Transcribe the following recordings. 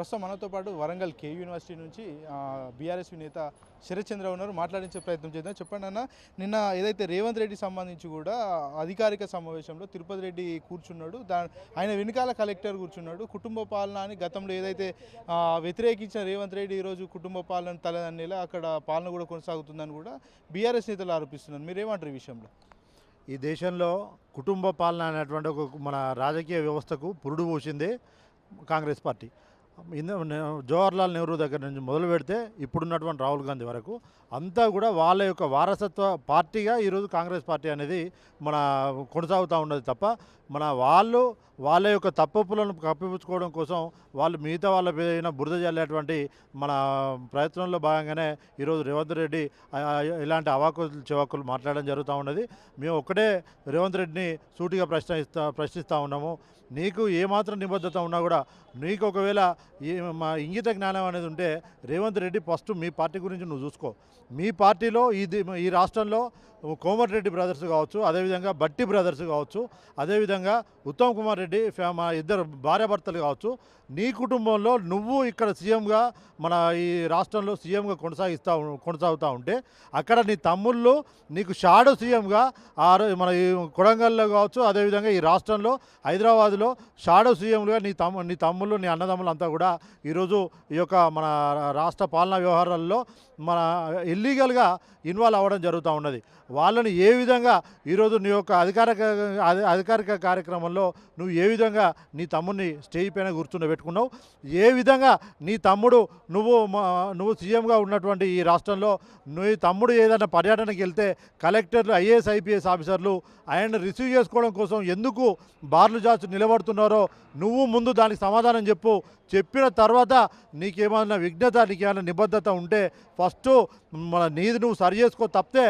ప్రస్తుతం మనతో పాటు వరంగల్ కే యూనివర్సిటీ నుంచి బీఆర్ఎస్ నేత శరత్చంద్ర ఉన్నారు. మాట్లాడించే ప్రయత్నం చేద్దాం. చెప్పండి అన్న నిన్న ఏదైతే రేవంత్ రెడ్డి సంబంధించి కూడా అధికారిక సమావేశంలో తిరుపతి రెడ్డి కూర్చున్నాడు. దా ఆయన వెనుకాల కలెక్టర్ కూర్చున్నాడు. కుటుంబ పాలన అని గతంలో ఏదైతే వ్యతిరేకించిన రేవంత్ రెడ్డి ఈరోజు కుటుంబ పాలన తలదన్నేలా అక్కడ పాలన కూడా కొనసాగుతుందని కూడా బీఆర్ఎస్ నేతలు ఆరోపిస్తున్నారు. మీరేమంటారు ఈ విషయంలో? ఈ దేశంలో కుటుంబ పాలన అనేటువంటి ఒక మన రాజకీయ వ్యవస్థకు పురుడు పోసిందే కాంగ్రెస్ పార్టీ. జవహర్లాల్ నెహ్రూ దగ్గర నుంచి మొదలు పెడితే ఇప్పుడున్నటువంటి రాహుల్ గాంధీ వరకు అంతా కూడా వాళ్ళ యొక్క వారసత్వ పార్టీగా ఈరోజు కాంగ్రెస్ పార్టీ అనేది మన కొనసాగుతూ ఉన్నది తప్ప మన వాళ్ళు వాళ్ళ యొక్క తప్పులను కప్పిపుచ్చుకోవడం కోసం వాళ్ళు మిగతా వాళ్ళ పైన బురద జల్లేటువంటి మన ప్రయత్నంలో భాగంగానే ఈరోజు రేవంత్ రెడ్డి ఇలాంటి అవాకులు చెవాకులు మాట్లాడడం జరుగుతూ ఉన్నది. మేము ఒక్కటే రేవంత్ రెడ్డిని సూటిగా ప్రశ్నిస్తా ప్రశ్నిస్తూ ఉన్నాము. నీకు ఏమాత్రం నిబద్ధత ఉన్నా కూడా నీకు ఒకవేళ ఈ మా ఇంగిత జ్ఞానం అనేది ఉంటే రేవంత్ రెడ్డి ఫస్ట్ మీ పార్టీ గురించి నువ్వు చూసుకో. మీ పార్టీలో ఇది ఈ రాష్ట్రంలో కోమటిరెడ్డి బ్రదర్స్ కావచ్చు అదేవిధంగా బట్టి బ్రదర్స్ కావచ్చు అదేవిధంగా ఉత్తమ్ కుమార్ రెడ్డి ఫ్యా- మా ఇద్దరు భార్యాభర్తలు కావచ్చు నీ కుటుంబంలో నువ్వు ఇక్కడ సీఎంగా మన ఈ రాష్ట్రంలో సీఎంగా కొనసాగిస్తూ కొనసాగుతూ ఉంటే అక్కడ నీ తమ్ముళ్ళు నీకు షాడో సీఎంగా ఆ మన ఈ కొడంగల్లో కావచ్చు అదేవిధంగా ఈ రాష్ట్రంలో హైదరాబాద్లో షాడో సీఎంలుగా నీ తమ్ము నీ తమ్ముళ్ళు నీ అన్నదమ్ములు అంతా కూడా ఈరోజు ఈ యొక్క మన రాష్ట్ర పాలనా వ్యవహారాల్లో మన ఇల్లీగల్గా ఇన్వాల్వ్ అవ్వడం జరుగుతూ ఉన్నది. వాళ్ళని ఏ విధంగా ఈరోజు నీ యొక్క అధికారిక అధికారిక కార్యక్రమంలో నువ్వు ఏ విధంగా నీ తమ్ముడిని స్టేజ్ పైన కూర్చుండబెట్టుకున్నావు ఏ విధంగా నీ తమ్ముడు నువ్వు నువ్వు సీఎంగా ఉన్నటువంటి ఈ రాష్ట్రంలో నీ తమ్ముడు ఏదైనా పర్యటనకి వెళ్తే కలెక్టర్లు ఐఏఎస్ ఐపీఎస్ ఆఫీసర్లు ఆయన రిసీవ్ చేసుకోవడం కోసం ఎందుకు బార్లు జాచు నిలబడుతున్నారో నువ్వు ముందు దానికి సమాధానం చెప్పు. చెప్పిన తర్వాత నీకేమైనా విఘ్నత నీకేమైనా నిబద్ధత ఉంటే ఫస్ట్ మన నీది నువ్వు సరి చేసుకో తప్పితే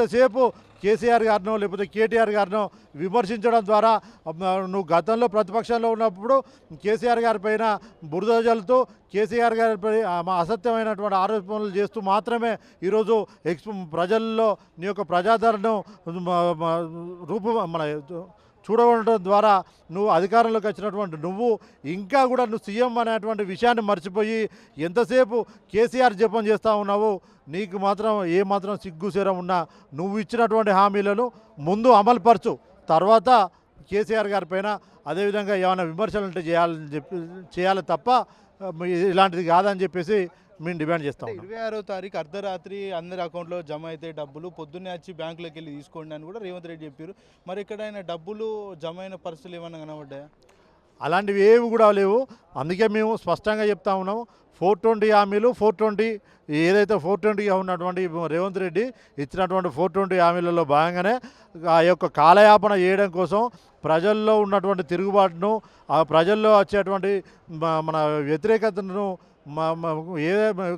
ఎంతసేపు కేసీఆర్ గారినో లేకపోతే కేటీఆర్ గారినో విమర్శించడం ద్వారా నువ్వు గతంలో ప్రతిపక్షంలో ఉన్నప్పుడు కేసీఆర్ గారి పైన బురద జల్లుతూ కేసీఆర్ గారిపై అసత్యమైనటువంటి ఆరోపణలు చేస్తూ మాత్రమే ఈరోజు ఎక్స్ ప్రజల్లో నీ యొక్క ప్రజాదరణను రూపు మన చూడడం ద్వారా నువ్వు అధికారంలోకి వచ్చినటువంటి నువ్వు ఇంకా కూడా నువ్వు సీఎం అనేటువంటి విషయాన్ని మర్చిపోయి ఎంతసేపు కేసీఆర్ జపం చేస్తూ ఉన్నావు? నీకు మాత్రం ఏ మాత్రం సిగ్గుసేరం ఉన్నా నువ్వు ఇచ్చినటువంటి హామీలను ముందు అమలుపరచు తర్వాత కేసీఆర్ గారి పైన అదేవిధంగా ఏమైనా విమర్శలు ఉంటే చేయాలని చెప్పి చేయాలి తప్ప ఇలాంటిది కాదని చెప్పేసి మేము డిమాండ్ చేస్తాం ఇరవై ఆరో తారీఖు అర్ధరాత్రి అందరి అకౌంట్లో జమ అయితే డబ్బులు పొద్దున్నే వచ్చి బ్యాంకులోకి వెళ్ళి తీసుకోండి అని కూడా రేవంత్ రెడ్డి చెప్పారు. మరి ఎక్కడైనా డబ్బులు జమ అయిన పరిస్థితులు ఏమన్నా కనబడ్డాయా? అలాంటివి ఏవి కూడా లేవు. అందుకే మేము స్పష్టంగా చెప్తా ఉన్నాము ఫోర్ ట్వంటీ హామీలు ఫోర్ ట్వంటీ ఏదైతే ఫోర్ ట్వంటీగా ఉన్నటువంటి రేవంత్ రెడ్డి ఇచ్చినటువంటి ఫోర్ ట్వంటీ హామీలలో భాగంగానే ఆ యొక్క కాలయాపన చేయడం కోసం ప్రజల్లో ఉన్నటువంటి తిరుగుబాటును ఆ ప్రజల్లో వచ్చేటువంటి మన వ్యతిరేకతను ఏ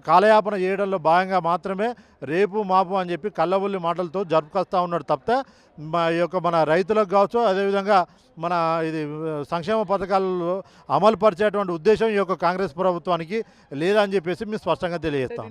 కాలయాపన చేయడంలో భాగంగా మాత్రమే రేపు మాపు అని చెప్పి కళ్ళబుల్లి మాటలతో జరుపుకొస్తా ఉన్నాడు తప్పితే మా యొక్క మన రైతులకు కావచ్చు అదేవిధంగా మన ఇది సంక్షేమ పథకాలు అమలు పరిచేటువంటి ఉద్దేశం ఈ యొక్క కాంగ్రెస్ ప్రభుత్వానికి లేదని చెప్పేసి మేము స్పష్టంగా తెలియజేస్తాము